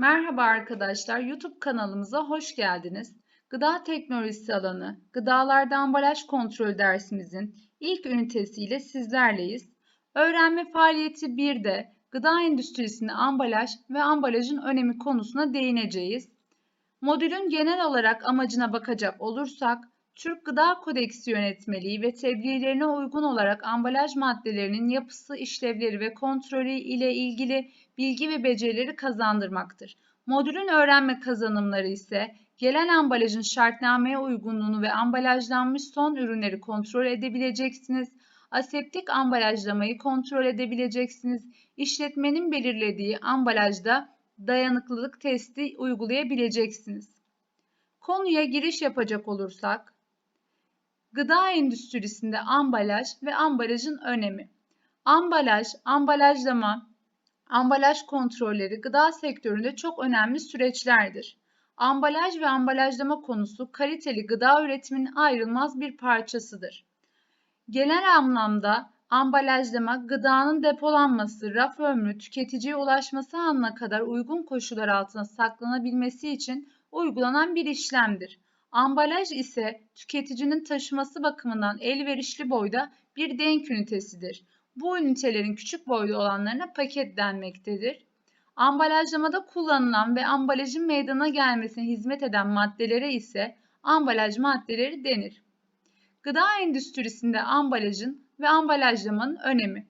Merhaba arkadaşlar, YouTube kanalımıza hoş geldiniz. Gıda teknolojisi alanı, gıdalarda ambalaj kontrol dersimizin ilk ünitesiyle sizlerleyiz. Öğrenme faaliyeti 1'de gıda endüstrisinde ambalaj ve ambalajın önemi konusuna değineceğiz. Modülün genel olarak amacına bakacak olursak, Türk Gıda Kodeksi yönetmeliği ve tebliğlerine uygun olarak ambalaj maddelerinin yapısı, işlevleri ve kontrolü ile ilgili bilgi ve becerileri kazandırmaktır. Modülün öğrenme kazanımları ise gelen ambalajın şartnameye uygunluğunu ve ambalajlanmış son ürünleri kontrol edebileceksiniz. Aseptik ambalajlamayı kontrol edebileceksiniz. İşletmenin belirlediği ambalajda dayanıklılık testi uygulayabileceksiniz. Konuya giriş yapacak olursak, Gıda endüstrisinde ambalaj ve ambalajın önemi. Ambalaj, ambalajlama, ambalaj kontrolleri gıda sektöründe çok önemli süreçlerdir. Ambalaj ve ambalajlama konusu kaliteli gıda üretiminin ayrılmaz bir parçasıdır. Genel anlamda ambalajlama gıdanın depolanması, raf ömrü, tüketiciye ulaşması anına kadar uygun koşullar altında saklanabilmesi için uygulanan bir işlemdir. Ambalaj ise tüketicinin taşıması bakımından elverişli boyda bir denk ünitesidir. Bu ünitelerin küçük boyda olanlarına paket denmektedir. Ambalajlamada kullanılan ve ambalajın meydana gelmesine hizmet eden maddelere ise ambalaj maddeleri denir. Gıda endüstrisinde ambalajın ve ambalajlamanın önemi.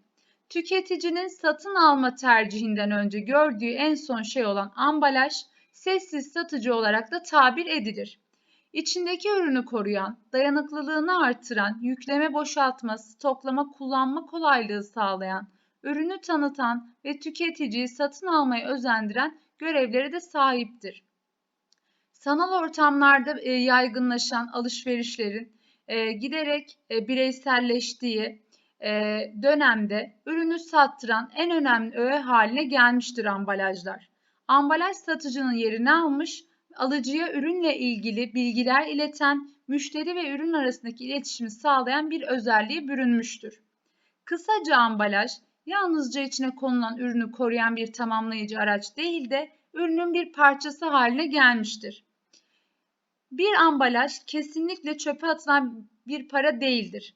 Tüketicinin satın alma tercihinden önce gördüğü en son şey olan ambalaj, sessiz satıcı olarak da tabir edilir. İçindeki ürünü koruyan, dayanıklılığını artıran, yükleme boşaltma, stoklama, kullanma kolaylığı sağlayan, ürünü tanıtan ve tüketiciyi satın almayı özendiren görevleri de sahiptir. Sanal ortamlarda e, yaygınlaşan alışverişlerin e, giderek e, bireyselleştiği dönemde ürünü sattıran en önemli öğe haline gelmiştir ambalajlar. Ambalaj satıcının yerini almış, alıcıya ürünle ilgili bilgiler ileten, müşteri ve ürün arasındaki iletişimi sağlayan bir özelliğe bürünmüştür. Kısaca ambalaj, yalnızca içine konulan ürünü koruyan bir tamamlayıcı araç değil de ürünün bir parçası haline gelmiştir. Bir ambalaj kesinlikle çöpe atılan bir para değildir.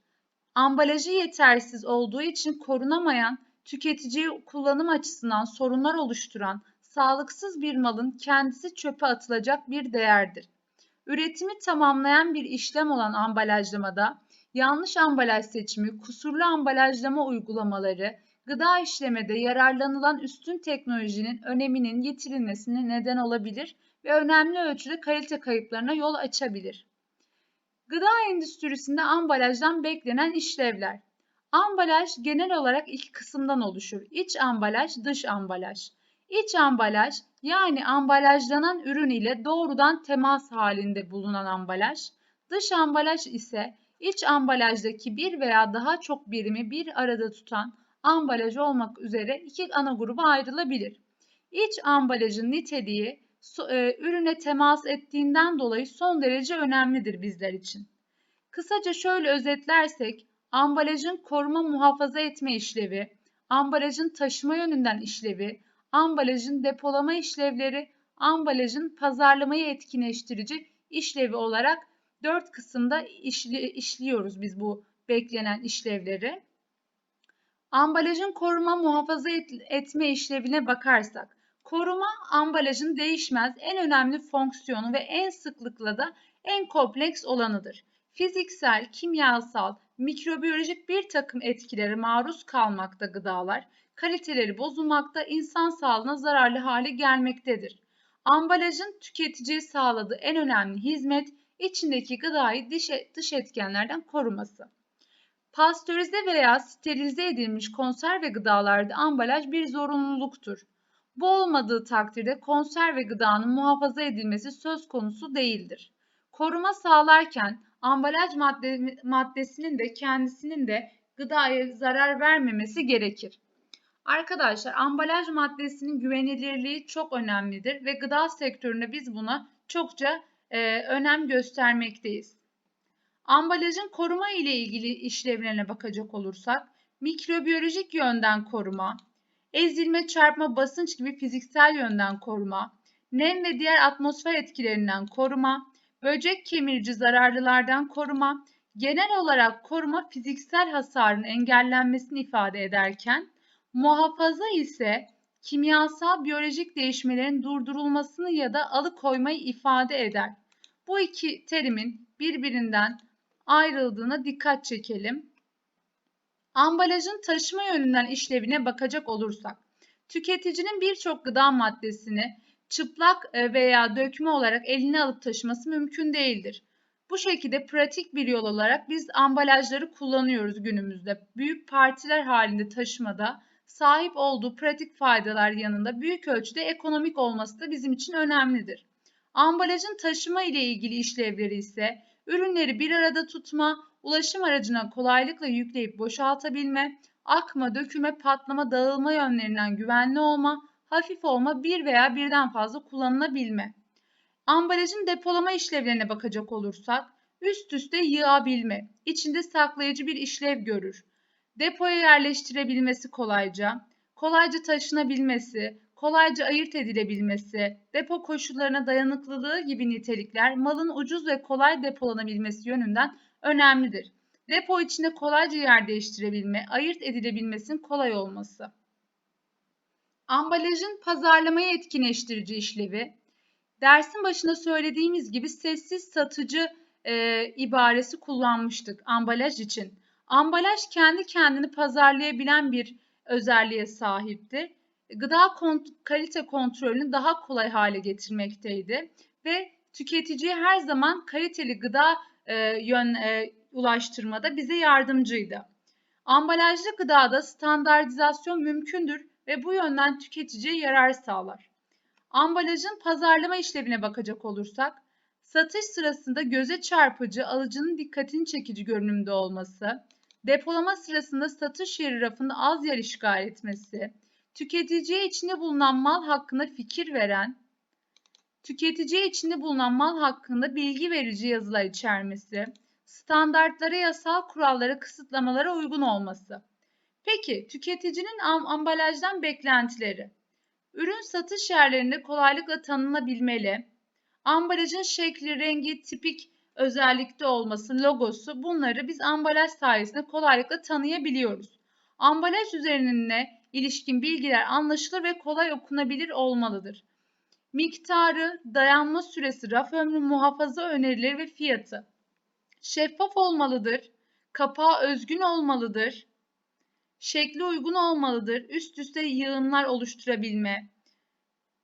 Ambalajı yetersiz olduğu için korunamayan, tüketiciye kullanım açısından sorunlar oluşturan, sağlıksız bir malın kendisi çöpe atılacak bir değerdir. Üretimi tamamlayan bir işlem olan ambalajlamada yanlış ambalaj seçimi, kusurlu ambalajlama uygulamaları, gıda işlemede yararlanılan üstün teknolojinin öneminin yitirilmesine neden olabilir ve önemli ölçüde kalite kayıplarına yol açabilir. Gıda endüstrisinde ambalajdan beklenen işlevler. Ambalaj genel olarak iki kısımdan oluşur. İç ambalaj, dış ambalaj. İç ambalaj yani ambalajlanan ürün ile doğrudan temas halinde bulunan ambalaj, dış ambalaj ise iç ambalajdaki bir veya daha çok birimi bir arada tutan ambalaj olmak üzere iki ana gruba ayrılabilir. İç ambalajın niteliği e, ürüne temas ettiğinden dolayı son derece önemlidir bizler için. Kısaca şöyle özetlersek, ambalajın koruma muhafaza etme işlevi, ambalajın taşıma yönünden işlevi, ambalajın depolama işlevleri, ambalajın pazarlamayı etkinleştirici işlevi olarak dört kısımda işli, işliyoruz biz bu beklenen işlevleri. Ambalajın koruma muhafaza et, etme işlevine bakarsak, koruma ambalajın değişmez en önemli fonksiyonu ve en sıklıkla da en kompleks olanıdır. Fiziksel, kimyasal, mikrobiyolojik bir takım etkilere maruz kalmakta gıdalar kaliteleri bozulmakta, insan sağlığına zararlı hale gelmektedir. Ambalajın tüketiciye sağladığı en önemli hizmet içindeki gıdayı dış, dış etkenlerden koruması. Pastörize veya sterilize edilmiş konserve gıdalarda ambalaj bir zorunluluktur. Bu olmadığı takdirde konserve gıdanın muhafaza edilmesi söz konusu değildir. Koruma sağlarken ambalaj madde, maddesinin de kendisinin de gıdaya zarar vermemesi gerekir. Arkadaşlar ambalaj maddesinin güvenilirliği çok önemlidir ve gıda sektöründe biz buna çokça e, önem göstermekteyiz. Ambalajın koruma ile ilgili işlevlerine bakacak olursak mikrobiyolojik yönden koruma, ezilme, çarpma, basınç gibi fiziksel yönden koruma, nem ve diğer atmosfer etkilerinden koruma, böcek kemirici zararlılardan koruma, genel olarak koruma fiziksel hasarın engellenmesini ifade ederken, muhafaza ise kimyasal biyolojik değişmelerin durdurulmasını ya da alıkoymayı ifade eder. Bu iki terimin birbirinden ayrıldığına dikkat çekelim. Ambalajın taşıma yönünden işlevine bakacak olursak, tüketicinin birçok gıda maddesini çıplak e, veya dökme olarak eline alıp taşıması mümkün değildir. Bu şekilde pratik bir yol olarak biz ambalajları kullanıyoruz günümüzde. Büyük partiler halinde taşımada sahip olduğu pratik faydalar yanında büyük ölçüde ekonomik olması da bizim için önemlidir. Ambalajın taşıma ile ilgili işlevleri ise ürünleri bir arada tutma, ulaşım aracına kolaylıkla yükleyip boşaltabilme, akma, dökülme, patlama, dağılma yönlerinden güvenli olma, hafif olma, bir veya birden fazla kullanılabilme. Ambalajın depolama işlevlerine bakacak olursak, üst üste yığabilme, içinde saklayıcı bir işlev görür. Depoya yerleştirebilmesi kolayca, kolayca taşınabilmesi, kolayca ayırt edilebilmesi, depo koşullarına dayanıklılığı gibi nitelikler malın ucuz ve kolay depolanabilmesi yönünden önemlidir. Depo içinde kolayca yer değiştirebilme, ayırt edilebilmesinin kolay olması. Ambalajın pazarlamayı etkinleştirici işlevi, dersin başında söylediğimiz gibi sessiz satıcı e, ibaresi kullanmıştık ambalaj için. Ambalaj kendi kendini pazarlayabilen bir özelliğe sahipti. Gıda kont kalite kontrolünü daha kolay hale getirmekteydi ve tüketiciye her zaman kaliteli gıda e, yön e, ulaştırmada bize yardımcıydı. Ambalajlı gıdada standartizasyon mümkündür ve bu yönden tüketiciye yarar sağlar. Ambalajın pazarlama işlevine bakacak olursak, satış sırasında göze çarpıcı, alıcının dikkatini çekici görünümde olması, depolama sırasında satış yeri rafında az yer işgal etmesi, tüketiciye içinde bulunan mal hakkında fikir veren, tüketiciye içinde bulunan mal hakkında bilgi verici yazılar içermesi, standartlara, yasal kurallara, kısıtlamalara uygun olması. Peki tüketicinin ambalajdan beklentileri. Ürün satış yerlerinde kolaylıkla tanınabilmeli. Ambalajın şekli, rengi, tipik özellikte olması, logosu bunları biz ambalaj sayesinde kolaylıkla tanıyabiliyoruz. Ambalaj üzerine ilişkin bilgiler anlaşılır ve kolay okunabilir olmalıdır. Miktarı, dayanma süresi, raf ömrü muhafaza önerileri ve fiyatı. Şeffaf olmalıdır. Kapağı özgün olmalıdır. Şekli uygun olmalıdır. Üst üste yığınlar oluşturabilme.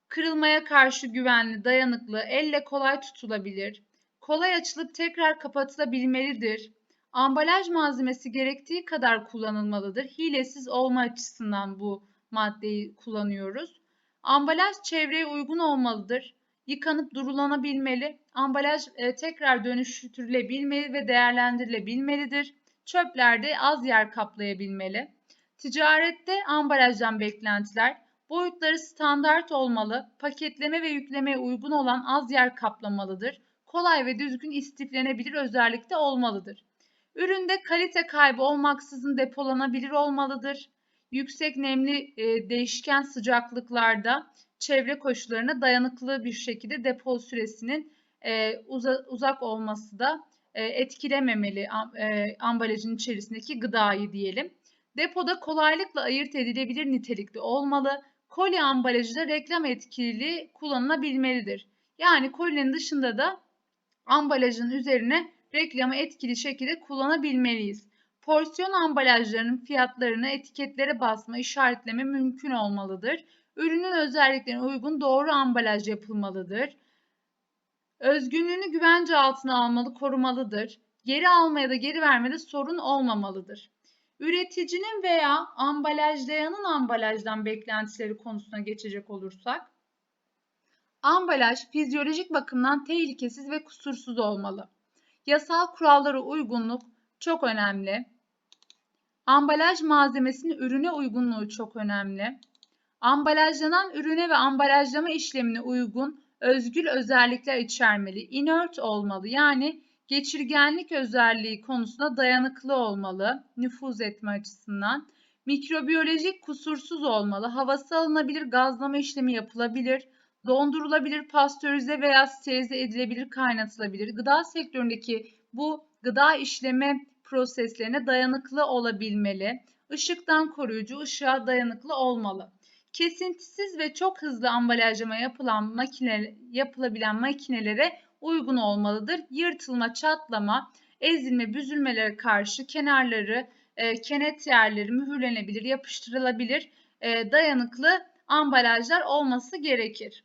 Kırılmaya karşı güvenli, dayanıklı, elle kolay tutulabilir. Kolay açılıp tekrar kapatılabilmelidir. Ambalaj malzemesi gerektiği kadar kullanılmalıdır. Hilesiz olma açısından bu maddeyi kullanıyoruz. Ambalaj çevreye uygun olmalıdır. Yıkanıp durulanabilmeli. Ambalaj e, tekrar dönüştürülebilmeli ve değerlendirilebilmelidir. Çöplerde az yer kaplayabilmeli. Ticarette ambalajdan beklentiler boyutları standart olmalı, paketleme ve yüklemeye uygun olan az yer kaplamalıdır, kolay ve düzgün istiflenebilir özellikte olmalıdır. Üründe kalite kaybı olmaksızın depolanabilir olmalıdır. Yüksek nemli e, değişken sıcaklıklarda çevre koşullarına dayanıklı bir şekilde depo süresinin e, uza, uzak olması da e, etkilememeli ambalajın içerisindeki gıdayı diyelim. Depoda kolaylıkla ayırt edilebilir nitelikte olmalı. Kolye ambalajı da reklam etkili kullanılabilmelidir. Yani kolyenin dışında da ambalajın üzerine reklamı etkili şekilde kullanabilmeliyiz. Porsiyon ambalajlarının fiyatlarını etiketlere basma, işaretleme mümkün olmalıdır. Ürünün özelliklerine uygun doğru ambalaj yapılmalıdır. Özgünlüğünü güvence altına almalı, korumalıdır. Geri alma ya da geri vermede sorun olmamalıdır. Üreticinin veya ambalajlayanın ambalajdan beklentileri konusuna geçecek olursak, ambalaj fizyolojik bakımdan tehlikesiz ve kusursuz olmalı. Yasal kurallara uygunluk çok önemli. Ambalaj malzemesinin ürüne uygunluğu çok önemli. Ambalajlanan ürüne ve ambalajlama işlemine uygun özgül özellikler içermeli. Inert olmalı yani geçirgenlik özelliği konusunda dayanıklı olmalı, nüfuz etme açısından. Mikrobiyolojik kusursuz olmalı, havası alınabilir, gazlama işlemi yapılabilir, dondurulabilir, pastörize veya sterilize edilebilir, kaynatılabilir. Gıda sektöründeki bu gıda işleme proseslerine dayanıklı olabilmeli. Işıktan koruyucu, ışığa dayanıklı olmalı. Kesintisiz ve çok hızlı ambalajlama yapılan makine, yapılabilen makinelere uygun olmalıdır. Yırtılma, çatlama, ezilme, büzülmelere karşı kenarları, e, kenet yerleri mühürlenebilir, yapıştırılabilir, e, dayanıklı ambalajlar olması gerekir.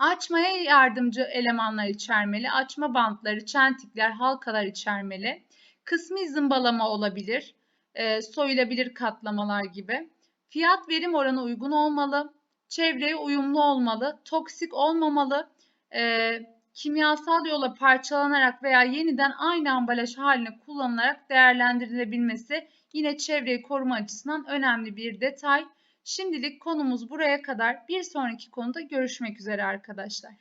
Açmaya yardımcı elemanlar içermeli. Açma bantları, çentikler, halkalar içermeli. Kısmi zımbalama olabilir. E, soyulabilir katlamalar gibi. Fiyat verim oranı uygun olmalı. Çevreye uyumlu olmalı. Toksik olmamalı. E, kimyasal yola parçalanarak veya yeniden aynı ambalaj haline kullanılarak değerlendirilebilmesi yine çevreyi koruma açısından önemli bir detay. Şimdilik konumuz buraya kadar. Bir sonraki konuda görüşmek üzere arkadaşlar.